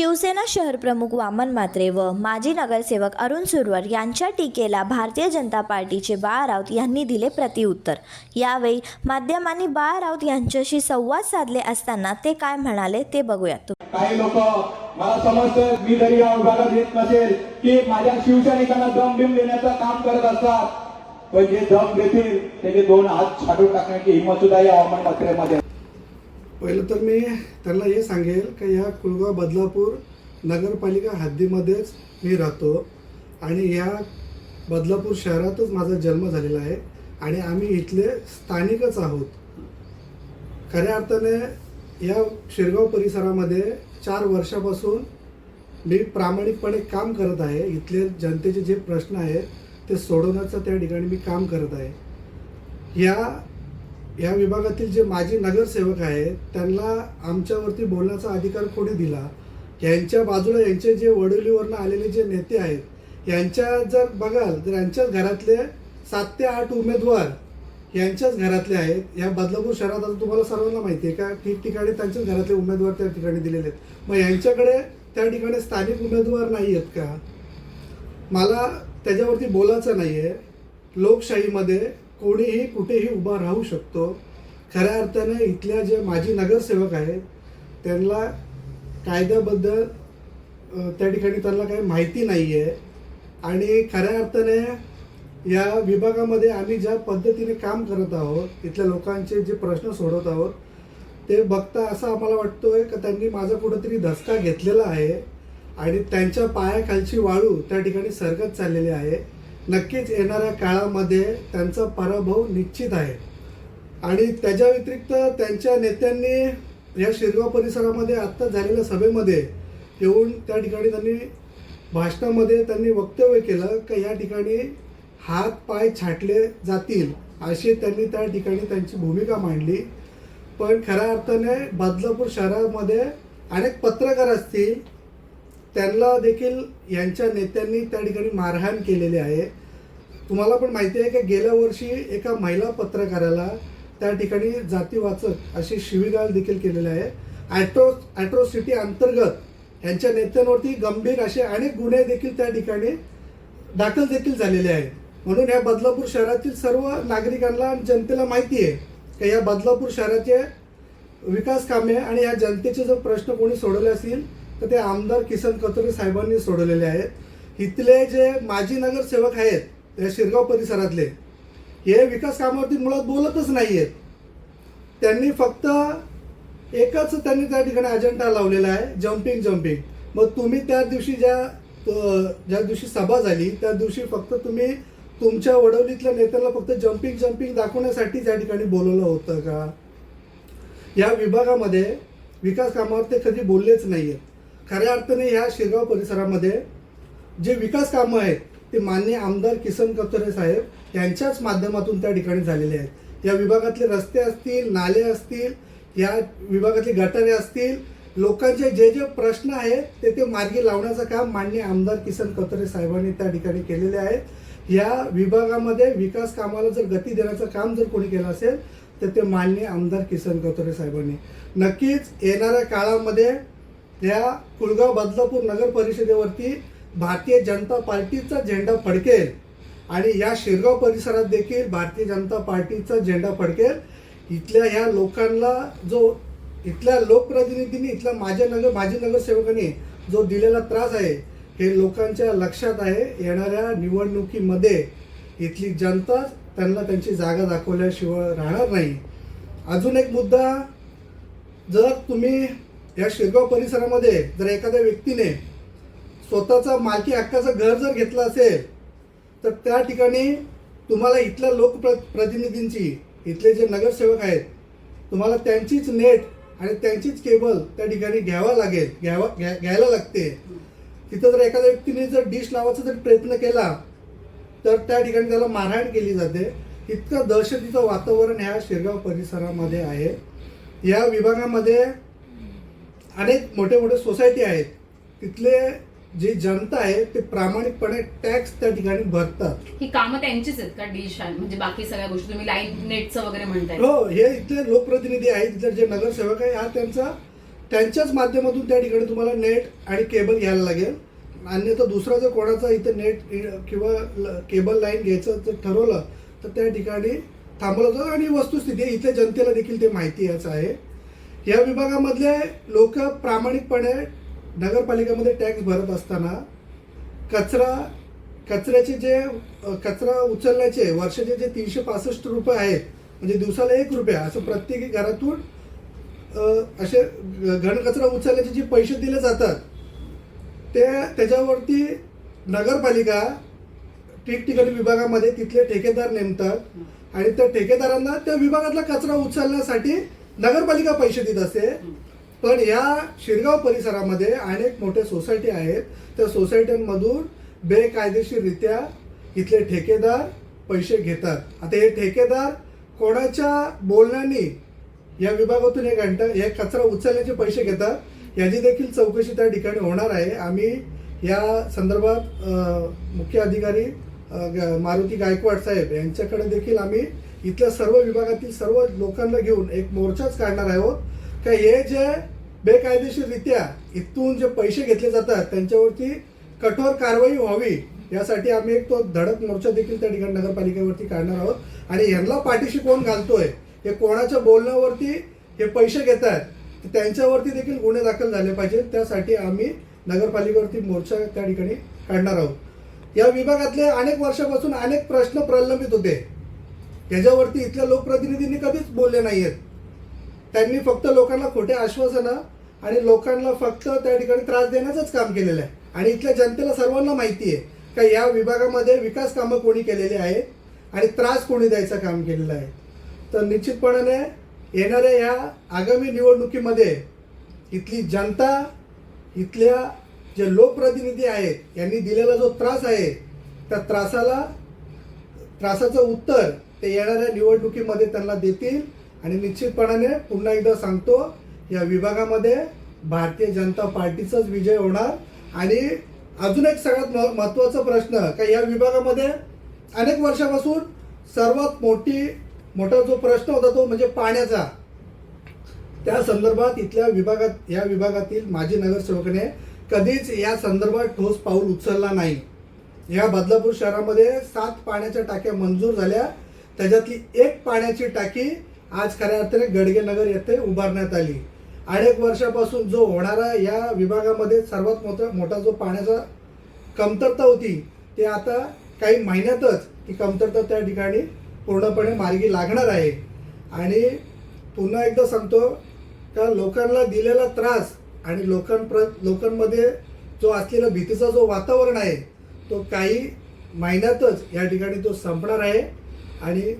शिवसेना शहरप्रमुख वामन मात्रे व माजी नगरसेवक अरुण सुरवर यांच्या टीकेला भारतीय जनता पार्टीचे बाळा राऊत यांनी दिले प्रतिउत्तर. यावेळी माध्यमांनी बाळा राऊत यांच्याशी संवाद साधले असताना ते काय म्हणाले ते बघूयात. काही लोक मला समजतं मी जरी या विभागात येत नसेल की माझ्या शिवसैनिकांना दम बिम देण्याचं काम करत असतात. पण जे दम देतील त्याचे दोन हात छाटून टाकण्याची हिंमत सुद्धा या हवामान मात्रेमध्ये पहिलं तर मी त्यांना हे सांगेल की या कुळगाव बदलापूर नगरपालिका हद्दीमध्येच मी राहतो आणि या बदलापूर शहरातच माझा जन्म झालेला आहे आणि आम्ही इथले स्थानिकच आहोत. खऱ्या अर्थाने या शिरगाव परिसरामध्ये चार वर्षापासून मी प्रामाणिकपणे काम करत आहे. इथले जनतेचे जे प्रश्न आहेत ते सोडवण्याचं त्या ठिकाणी मी काम करत आहे. या या विभागातील जे माजी नगरसेवक आहेत त्यांना आमच्यावरती बोलण्याचा अधिकार कोणी दिला? यांच्या बाजूला यांचे जे वडोलीवरनं आलेले जे नेते आहेत यांच्या जर बघाल तर यांच्याच घरातले सात ते आठ उमेदवार यांच्याच घरातले आहेत. या बदलापूर शहरात आता तुम्हाला सर्वांना माहिती आहे का? ठिकठिकाणी त्यांच्याच घरातले उमेदवार त्या ठिकाणी दिलेले आहेत. मग यांच्याकडे त्या ठिकाणी स्थानिक उमेदवार नाही आहेत का? मला त्याच्यावरती बोलायचं नाही आहे लोकशाहीमध्ये कोणीही कुठेही उभा राहू शकतो. खऱ्या अर्थाने इथल्या जे माजी नगरसेवक आहेत त्यांना कायद्याबद्दल त्या ठिकाणी त्यांना काही माहिती नाही आहे आणि खऱ्या अर्थाने या विभागामध्ये आम्ही ज्या पद्धतीने काम करत आहोत इथल्या लोकांचे जे प्रश्न सोडवत आहोत ते बघता असं आम्हाला वाटतोय का त्यांनी माझा कुठंतरी धसका घेतलेला आहे आणि त्यांच्या पायाखालची वाळू त्या ठिकाणी सरकत चाललेली आहे. नक्कीच येणाऱ्या काळामध्ये त्यांचा पराभव निश्चित आहे. आणि त्याच्या व्यतिरिक्त त्यांच्या नेत्यांनी या शिरगाव परिसरामध्ये आत्ता झालेल्या सभेमध्ये येऊन त्या ठिकाणी त्यांनी भाषणामध्ये त्यांनी वक्तव्य केलं का या ठिकाणी हात पाय छाटले जातील अशी त्यांनी त्या ठिकाणी त्यांची भूमिका मांडली. पण खऱ्या अर्थाने बदलापूर शहरामध्ये अनेक पत्रकार असतील त्यांना देखील यांच्या नेत्यांनी त्या ठिकाणी मारहाण केलेली आहे. तुम्हाला पण माहिती आहे की गेल्या वर्षी एका महिला पत्रकाराला त्या ठिकाणी जातीवाचक अशी शिवीगाळ देखील केलेली आहे. ॲट्रो ॲट्रोसिटी अंतर्गत यांच्या नेत्यांवरती गंभीर असे अनेक गुन्हे देखील त्या ठिकाणी दाखल देखील झालेले आहेत. म्हणून या बदलापूर शहरातील सर्व नागरिकांना आणि जनतेला माहिती आहे की या बदलापूर शहराचे विकास कामे आणि या जनतेचे जर प्रश्न कोणी सोडवले असतील तर ते आमदार किसन कतोरे साहेबांनी सोडवलेले आहेत. इथले जे माजी नगरसेवक आहेत या शिरगाव परिसरातले हे विकास कामावरती मुळात बोलतच नाही आहेत त्यांनी फक्त एकच त्यांनी त्या ठिकाणी अजेंडा लावलेला आहे जम्पिंग जम्पिंग मग तुम्ही त्या दिवशी ज्या ज्या दिवशी सभा झाली त्या दिवशी फक्त तुम्ही तुमच्या वडवलीतल्या नेत्याला फक्त जम्पिंग जम्पिंग दाखवण्यासाठी त्या ठिकाणी बोलवलं होतं का? या विभागामध्ये विकास कामावर ते कधी बोललेच नाही आहेत खऱ्या अर्थाने ह्या शिरगाव परिसरामध्ये जे विकास कामं आहेत ते मान्य आमदार किसन कतोरे साहेब यांच्याच माध्यमातून त्या ठिकाणी झालेले आहेत. या विभागातले रस्ते असतील नाले असतील या विभागातली गटारे असतील लोकांचे जे जे प्रश्न आहेत ते ते मार्गी लावण्याचं काम माननीय आमदार किसन कतोरे साहेबांनी त्या ठिकाणी केलेले आहे या विभागामध्ये विकास कामाला जर गती देण्याचं काम जर कोणी केलं असेल तर ते माननीय आमदार किसन कतोरे साहेबांनी. नक्कीच येणाऱ्या काळामध्ये या कुलगाव बदलापूर नगर परिषदेवरती भारतीय जनता पार्टीचा झेंडा फडकेल. आणि या शिरगाव परिसरात देखील भारतीय जनता पार्टीचा झेंडा फडकेल. इथल्या ह्या लोकांना जो इथल्या लोकप्रतिनिधींनी इथल्या माझ्या नगर माजी नगरसेवकांनी जो दिलेला त्रास आहे हे लोकांच्या लक्षात आहे. येणाऱ्या निवडणुकीमध्ये इथली जनता त्यांना त्यांची जागा दाखवल्याशिवाय राहणार नाही. अजून एक मुद्दा जर तुम्ही या शिरगाव परिसरामध्ये जर एखाद्या व्यक्तीने स्वतःचा मालकी हक्काचं घर जर घेतलं असेल तर त्या ठिकाणी तुम्हाला इथल्या लोकप्र प्रतिनिधींची इथले जे नगरसेवक आहेत तुम्हाला त्यांचीच नेट आणि त्यांचीच केबल त्या ठिकाणी घ्यावा लागेल घ्यावा घ्या घ्यायला लागते. तिथं जर एखाद्या व्यक्तीने जर डिश लावायचा जर प्रयत्न केला तर त्या ठिकाणी त्याला मारहाण केली जाते. इतकं दहशतीचं वातावरण ह्या शिरगाव परिसरामध्ये आहे. या विभागामध्ये अनेक मोठे मोठे सोसायटी आहेत. तिथले जी जनता आहे ते प्रामाणिकपणे टॅक्स त्या ठिकाणी भरतात. ही कामं त्यांचीच आहेत का डिश म्हणजे बाकी सगळ्या गोष्टी? तुम्ही लाईन नेटचं वगैरे म्हणताय. हो हे इथले लोकप्रतिनिधी आहेत इथले जे नगरसेवक आहे हा त्यांचा त्यांच्याच माध्यमातून त्या ठिकाणी तुम्हाला नेट आणि केबल घ्यायला लागेल. अन्यथा दुसरा जर कोणाचा इथं नेट किंवा केबल लाईन घ्यायचं जर ठरवलं तर त्या ठिकाणी थांबवलं जातं. आणि वस्तुस्थिती. इथल्या जनतेला देखील ते माहिती याच आहे. या विभागामधले लोक प्रामाणिकपणे नगरपालिकेमध्ये टॅक्स भरत असताना कचरा कचऱ्याचे जे कचरा उचलण्याचे वर्षाचे जे तीनशे पासष्ट रुपये आहेत म्हणजे दिवसाला एक रुपया असं प्रत्येकी घरातून असे घनकचरा उचलण्याचे जे पैसे दिले जातात ते त्याच्यावरती नगरपालिका ठिकठिकाणी विभागामध्ये तिथले ठेकेदार नेमतात आणि त्या ठेकेदारांना त्या विभागातला कचरा उचलण्यासाठी नगरपालिका पैसे देत असते पण या शिरगाव परिसरामध्ये अनेक मोठ्या सोसायटी आहेत. त्या सोसायट्यांमधून बेकायदेशीररित्या इथले ठेकेदार पैसे घेतात. आता हे ठेकेदार कोणाच्या बोलण्याने या विभागातून एक घंटा हे कचरा उचलण्याचे पैसे घेतात याची देखील चौकशी त्या ठिकाणी होणार आहे. आम्ही या संदर्भात मुख्य अधिकारी मारुती गायकवाड साहेब यांच्याकडे देखील आम्ही इथल्या सर्व विभागातील सर्व लोकांना घेऊन एक मोर्चाच काढणार आहोत. का हे जे बेकायदेशीररित्या इथून जे पैसे घेतले जातात त्यांच्यावरती कठोर कारवाई व्हावी यासाठी आम्ही एक तो धडक मोर्चा देखील त्या ठिकाणी नगरपालिकेवरती काढणार आहोत. आणि यांना पाठीशी कोण घालतोय हे कोणाच्या बोलण्यावरती हे पैसे घेत आहेत त्यांच्यावरती देखील गुन्हे दाखल झाले पाहिजेत त्यासाठी आम्ही नगरपालिकेवरती मोर्चा त्या ठिकाणी काढणार आहोत. या विभागातले अनेक वर्षापासून अनेक प्रश्न प्रलंबित होते. त्याच्यावरती इथल्या लोकप्रतिनिधींनी कधीच बोलले नाही आहेत त्यांनी फक्त लोकांना खोटे आश्वासनं आणि लोकांना फक्त त्या ठिकाणी त्रास देण्याचंच काम केलेलं आहे. आणि इथल्या जनतेला सर्वांना माहिती आहे का या विभागामध्ये विकास कामं कोणी केलेली आहेत आणि त्रास कोणी द्यायचं काम केलेलं आहे. तर निश्चितपणाने येणाऱ्या या आगामी निवडणुकीमध्ये इथली जनता इथल्या जे लोकप्रतिनिधी आहेत यांनी दिलेला जो त्रास आहे त्या त्रासाला त्रासाचं उत्तर ते येणाऱ्या निवडणुकीमध्ये त्यांना देतील आणि निश्चितपणाने पुन्हा एकदा सांगतो या विभागामध्ये भारतीय जनता पार्टीचाच विजय होणार. आणि अजून एक सगळ्यात महत्त्वाचा प्रश्न का या विभागामध्ये अनेक वर्षापासून सर्वात मोठी मोठा जो प्रश्न होता तो म्हणजे पाण्याचा. त्या संदर्भात इथल्या विभागात या विभागातील माजी नगरसेवकाने कधीच या संदर्भात ठोस पाऊल उचलला नाही. या बदलापूर शहरामध्ये सात पाण्याच्या टाक्या मंजूर झाल्या. त्याच्यातली एक पाण्याची टाकी आज खऱ्या अर्थाने गडगेनगर येथे उभारण्यात आली. अनेक वर्षापासून जो होणारा या विभागामध्ये सर्वात मोठा मोठा जो पाण्याचा कमतरता होती ते आता काही महिन्यातच ती कमतरता त्या ठिकाणी पूर्णपणे मार्गी लागणार आहे. आणि पुन्हा एकदा सांगतो का लोकांना दिलेला त्रास आणि लोकांप्र लोकांमध्ये जो असलेला भीतीचा जो वातावरण आहे तो काही महिन्यातच या ठिकाणी तो संपणार आहे. आणि